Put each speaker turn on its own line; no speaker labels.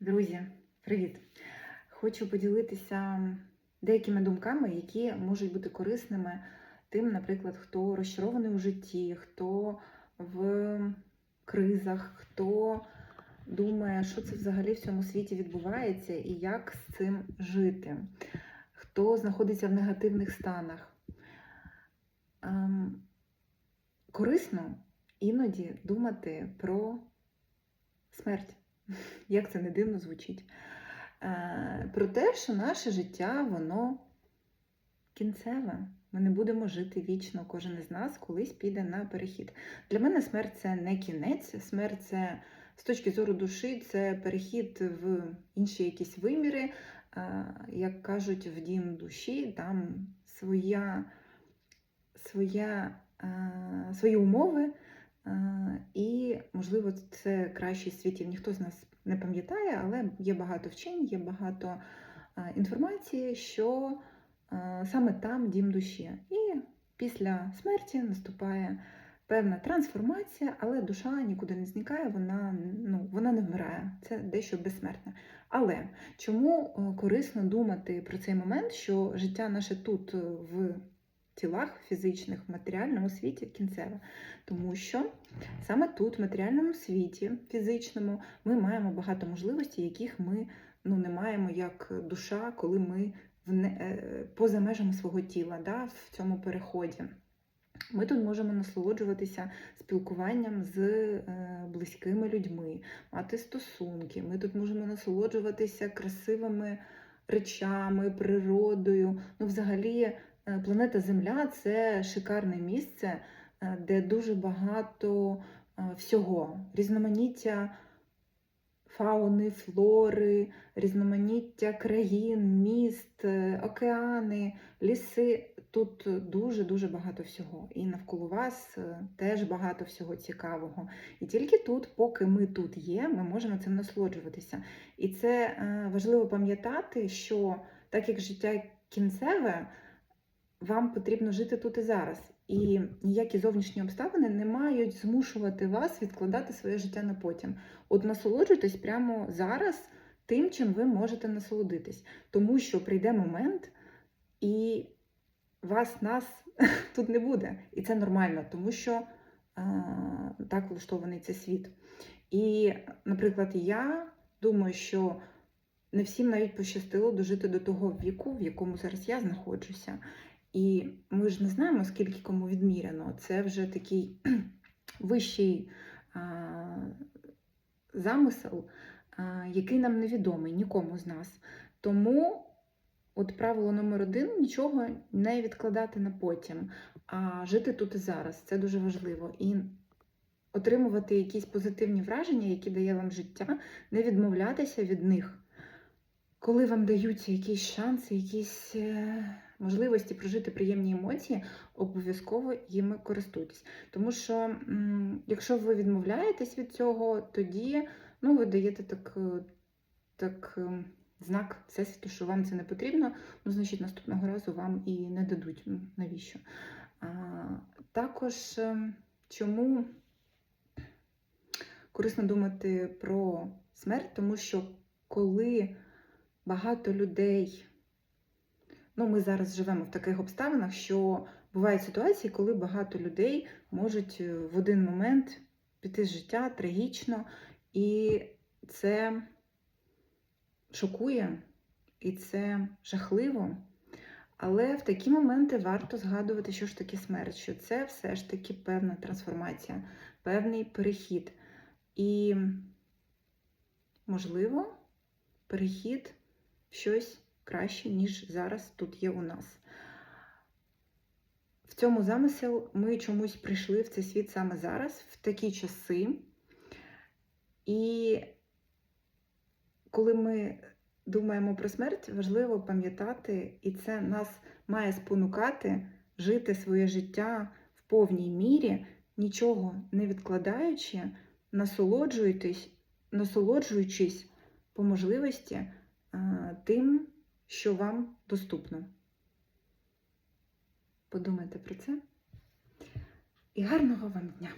Друзі, привіт! Хочу поділитися деякими думками, які можуть бути корисними тим, наприклад, хто розчарований у житті, хто в кризах, хто думає, що це взагалі в цьому світі відбувається і як з цим жити, хто знаходиться в негативних станах. Ем, Корисно іноді думати про смерть як це не дивно звучить. Е, Про те, що наше життя, воно кінцеве. Ми не будемо жити вічно. Кожен із нас колись піде на перехід. Для мене смерть це не кінець, смерть це з точки зору душі, це перехід в інші якісь виміри. Е, Як кажуть, в дім душі, там своя, своя, е, свої умови. Можливо, це кращий світів. Ніхто з нас не пам'ятає, але є багато вчень, є багато е, інформації, що е, саме там дім душі. І після смерті наступає певна трансформація, але душа нікуди не зникає, вона, ну, вона не вмирає. Це дещо безсмертне. Але чому е, корисно думати про цей момент, що життя наше тут в тілах фізичних, в матеріальному світі кінцеве? Тому що саме тут, в матеріальному світі, фізичному, ми маємо багато можливостей, яких ми ну, не маємо як душа, коли ми е, поза межами свого тіла, да, в цьому переході. Ми тут можемо насолоджуватися спілкуванням з е, близькими людьми, мати стосунки. Ми тут можемо насолоджуватися красивими речами, природою. Ну, взагалі, планета Земля це шикарне місце, е, де дуже багато е, всього, різноманіття фауни, флори, різноманіття країн, міст, е, океани, ліси. Тут дуже-дуже багато всього. І навколо вас е, теж багато всього цікавого. І тільки тут, поки ми тут є, ми можемо цим насолоджуватися. І це е, важливо пам'ятати, що так як життя кінцеве, вам потрібно жити тут і зараз. І ніякі зовнішні обставини не мають змушувати вас відкладати своє життя на потім. От насолоджуйтесь прямо зараз тим, чим ви можете насолодитись. Тому що прийде момент, і вас, нас тут не буде. І це нормально, тому що а, так влаштований цей світ. І, наприклад, я думаю, що не всім навіть пощастило дожити до того віку, в якому зараз я знаходжуся. І ми ж не знаємо, скільки кому відміряно. Це вже такий вищий а, замисел, а, який нам невідомий нікому з нас. Тому от правило номер один нічого не відкладати на потім, а жити тут і зараз. Це дуже важливо. І отримувати якісь позитивні враження, які дає вам життя, не відмовлятися від них. Коли вам даються якісь шанси, якісь е, можливості прожити приємні емоції, обов'язково їми користуйтесь. Тому що, якщо ви відмовляєтесь від цього, тоді ну, ви даєте так, е, так е, знак Всесвіту, що вам це не потрібно, ну, значить, наступного разу вам і не дадуть. Ну, навіщо? А, також е, чому корисно думати про смерть, тому що коли багато людей. Ну, ми зараз живемо в таких обставинах, що бувають ситуації, коли багато людей можуть е, в один момент піти з життя трагічно, і це шокує, і це жахливо. Але в такі моменти варто згадувати, що ж таке смерть, що це все ж таки певна трансформація, певний перехід. І, можливо, перехід в щось краще, ніж зараз тут є у нас. В цьому замисел ми чомусь прийшли в цей світ саме зараз, в такі часи. І коли ми думаємо про смерть, важливо пам'ятати, і це нас має спонукати жити своє життя в повній мірі, нічого не відкладаючи, насолоджуючись, насолоджуючись по можливості тим, що вам доступно. Подумайте про це. І гарного вам дня!